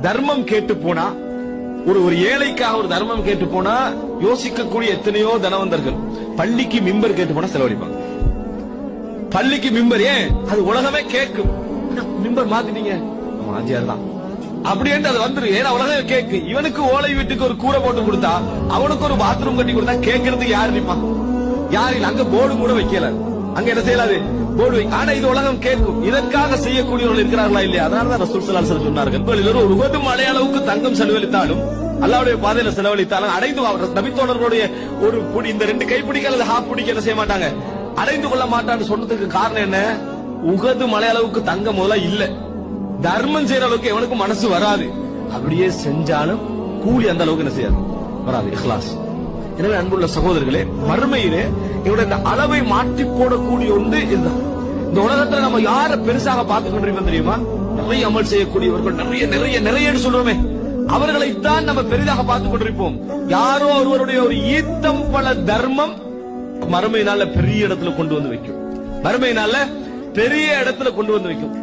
தர்மம் கேட்டு போனா ஒரு ஒரு ஏழைக்காக ஒரு தர்மம் கேட்டு போனா யோசிக்கக்கூடிய எத்தனையோ தனவந்தர்கள். பள்ளிக்கு மிம்பர் கேட்டு போனா செலவழிப்பாங்க. பள்ளிக்கு மிம்பர் ஏன்? அது உலகமே கேட்கும். மிம்பர் மாத்திட்டீங்க? ஆமா, ஆஜியார் தான். அப்படின்ட்டு அது வந்துரு. ஏன்னா உலகமே கேக்கு. இவனுக்கு ஓலை வீட்டுக்கு ஒரு கூரை போட்டு கொடுத்தா அவனுக்கு ஒரு பாத்ரூம் கட்டி கொடுத்தா கேட்கறதுக்கு யார் நிப்பான் யார் இல்ல? அங்க போர்டு கூட வைக்கல. அங்க என்ன செய்யலாது? போர்டு ஆனா இது உலகம் கேட்கும். இதற்காக செய்யக்கூடியவர்கள் இருக்கிறார்களா இல்லையா? அதனாலதான் ரசூல் ஸல்லல்லாஹு சொன்னார்கள். உங்களில் ஒரு உகது மழை அளவுக்கு தங்கம் செலவழித்தாலும் அல்லாவுடைய பாதையில செலவழித்தாலும் அடைந்து நபித்தோழர்களுடைய ஒரு புடி இந்த ரெண்டு கைப்பிடிக்க அல்லது ஹாஃப் பிடிக்க என்ன செய்ய மாட்டாங்க? அடைந்து கொள்ள மாட்டான்னு சொன்னதுக்கு காரணம் என்ன? உகது மலை அளவுக்கு தங்கம் முதல்ல இல்ல. தர்மம் செய்யற அளவுக்கு எவனுக்கும் மனசு வராது. அப்படியே செஞ்சாலும் கூலி அந்த அளவுக்கு என்ன செய்யாது? வராது. இஹ்லாஸ். எனவே அன்புள்ள சகோதரர்களே மறுமையிலே இவருடைய இந்த அளவை மாற்றி போடக்கூடிய ஒன்று இதுதான். இந்த உலகத்துல நம்ம யார பெருசாக பார்த்து கொண்டிருக்கோம் தெரியுமா? நிறைய அமல் செய்யக்கூடியவர்கள் நிறைய நிறைய நிறைய சொல்றோமே அவர்களைத்தான் நம்ம பெரிதாக பார்த்து கொண்டிருப்போம். யாரோ ஒருவருடைய ஒரு ஈத்தம் பல தர்மம் மறுமையினால பெரிய இடத்துல கொண்டு வந்து வைக்கும். மறுமையினால பெரிய இடத்துல கொண்டு வந்து வைக்கும்.